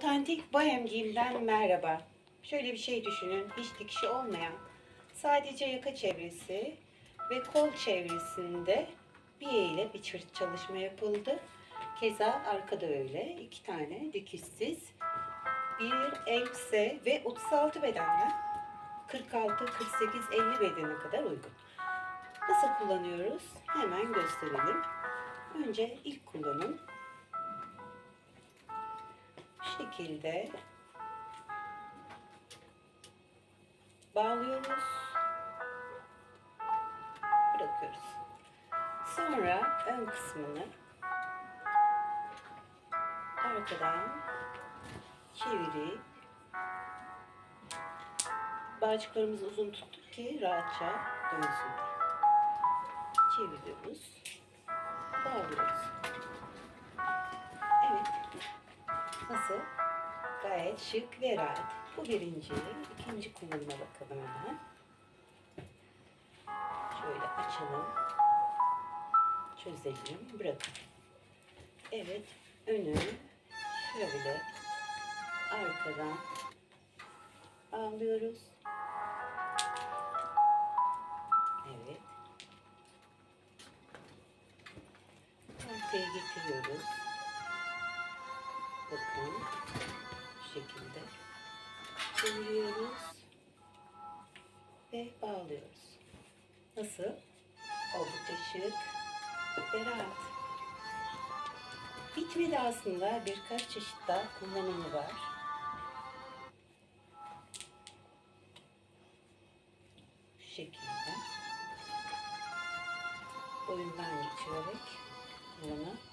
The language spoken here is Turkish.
Otantik bohem giyimden merhaba. Şöyle bir şey düşünün. Hiç dikişi olmayan, sadece yaka çevresi ve kol çevresinde bir ile bir çırt çalışma yapıldı. Keza arkada öyle. iki tane dikişsiz bir elbise ve 36 bedenden 46, 48, 50 bedene kadar uygun. Nasıl kullanıyoruz? Hemen gösterelim. Önce ilk kullanım şekilde bağlıyoruz. Bırakıyoruz. Sonra ön kısmını arkadan çevirip bağcıklarımızı uzun tuttuk ki rahatça dönsün. Çeviriyoruz. Bağlıyoruz. Gayet şık ve rahat. Bu birinci. ikinci kullanıma bakalım hemen. Şöyle açalım. Çözelim. Bırakın. Evet. Önü şöyle arkadan bağlıyoruz. Evet. Ortaya getiriyoruz. Bakın ve bağlıyoruz. Nasıl? Oldukça şık ve rahat. Bitmedi aslında. Birkaç çeşit daha kullanımı var. Bu şekilde boyundan geçirerek kullanabilirsiniz.